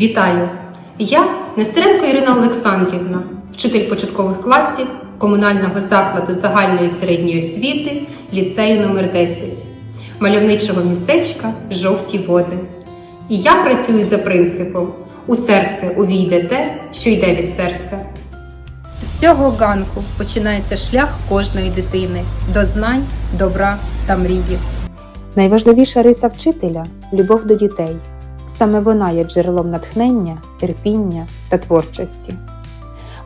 Вітаю! Я Нестеренко Ірина Олександрівна, вчитель початкових класів комунального закладу загальної середньої освіти ліцею номер 10 мальовничого містечка Жовті води. І я працюю за принципом у серце увійде те, що йде від серця. З цього ганку починається шлях кожної дитини до знань, добра та мрії. Найважливіша риса вчителя любов до дітей. Саме вона є джерелом натхнення, терпіння та творчості.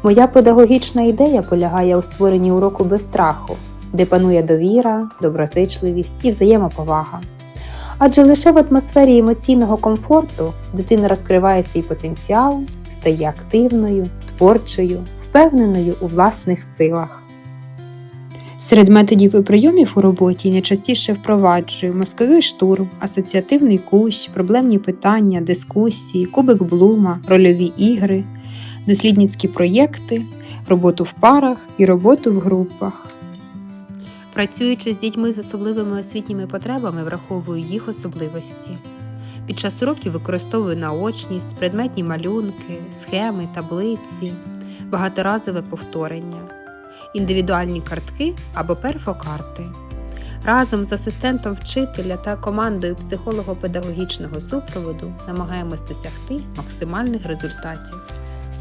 Моя педагогічна ідея полягає у створенні уроку без страху, де панує довіра, доброзичливість і взаємоповага. Адже лише в атмосфері емоційного комфорту дитина розкриває свій потенціал, стає активною, творчою, впевненою у власних силах. Серед методів і прийомів у роботі найчастіше впроваджую мозковий штурм, асоціативний кущ, проблемні питання, дискусії, кубик блума, рольові ігри, дослідницькі проєкти, роботу в парах і роботу в групах. Працюючи з дітьми з особливими освітніми потребами, враховую їх особливості. Під час уроків використовую наочність, предметні малюнки, схеми, таблиці, багаторазове повторення індивідуальні картки або перфокарти. Разом з асистентом вчителя та командою психолого-педагогічного супроводу намагаємось досягти максимальних результатів.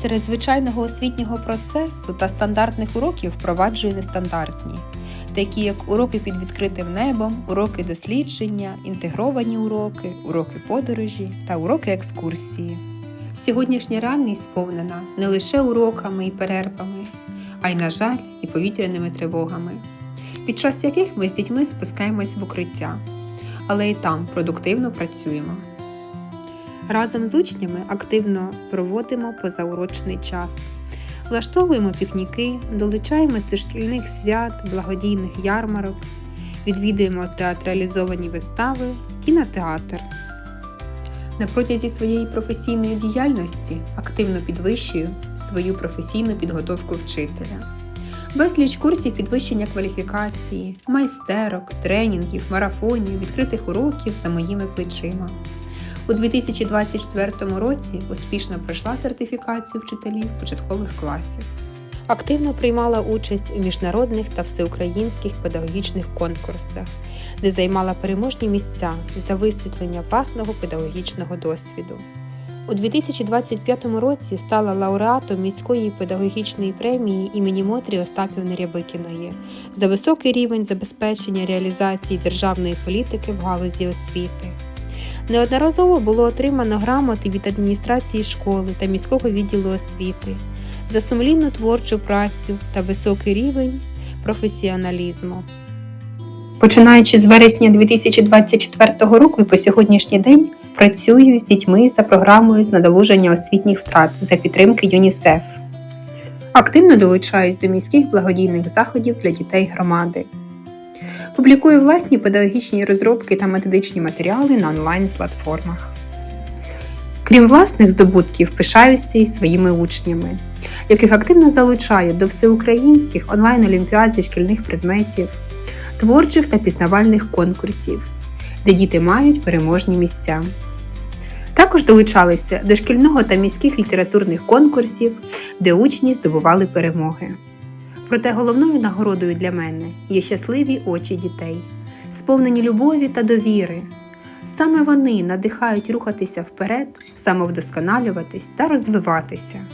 Серед звичайного освітнього процесу та стандартних уроків впроваджую нестандартні, такі як уроки під відкритим небом, уроки дослідження, інтегровані уроки, уроки подорожі та уроки екскурсії. Сьогоднішня реальність сповнена не лише уроками і перервами, а й, на жаль, і повітряними тривогами, під час яких ми з дітьми спускаємось в укриття, але і там продуктивно працюємо. Разом з учнями активно проводимо позаурочний час, влаштовуємо пікніки, долучаємось до шкільних свят, благодійних ярмарок, відвідуємо театралізовані вистави, кінотеатр. На протязі своєї професійної діяльності активно підвищую свою професійну підготовку вчителя. Безліч курсів підвищення кваліфікації, майстерок, тренінгів, марафонів, відкритих уроків за моїми плечима. У 2024 році успішно пройшла сертифікацію вчителів початкових класів. Активно приймала участь у міжнародних та всеукраїнських педагогічних конкурсах, де займала переможні місця за висвітлення власного педагогічного досвіду. У 2025 році стала лауреатом міської педагогічної премії імені Мотрі Остапівни Рябикіної за високий рівень забезпечення реалізації державної політики в галузі освіти. Неодноразово було отримано грамоти від адміністрації школи та міського відділу освіти за сумлінну творчу працю та високий рівень професіоналізму. Починаючи з вересня 2024 року і по сьогоднішній день працюю з дітьми за програмою з надолуження освітніх втрат за підтримки ЮНІСЕФ. Активно долучаюсь до міських благодійних заходів для дітей громади. Публікую власні педагогічні розробки та методичні матеріали на онлайн-платформах. Крім власних здобутків, пишаюся і своїми учнями, яких активно залучаю до всеукраїнських онлайн-олімпіад зі шкільних предметів, творчих та пізнавальних конкурсів, де діти мають переможні місця. Також долучалися до шкільного та міських літературних конкурсів, де учні здобували перемоги. Проте головною нагородою для мене є щасливі очі дітей, сповнені любові та довіри. Саме вони надихають рухатися вперед, самовдосконалюватись та розвиватися.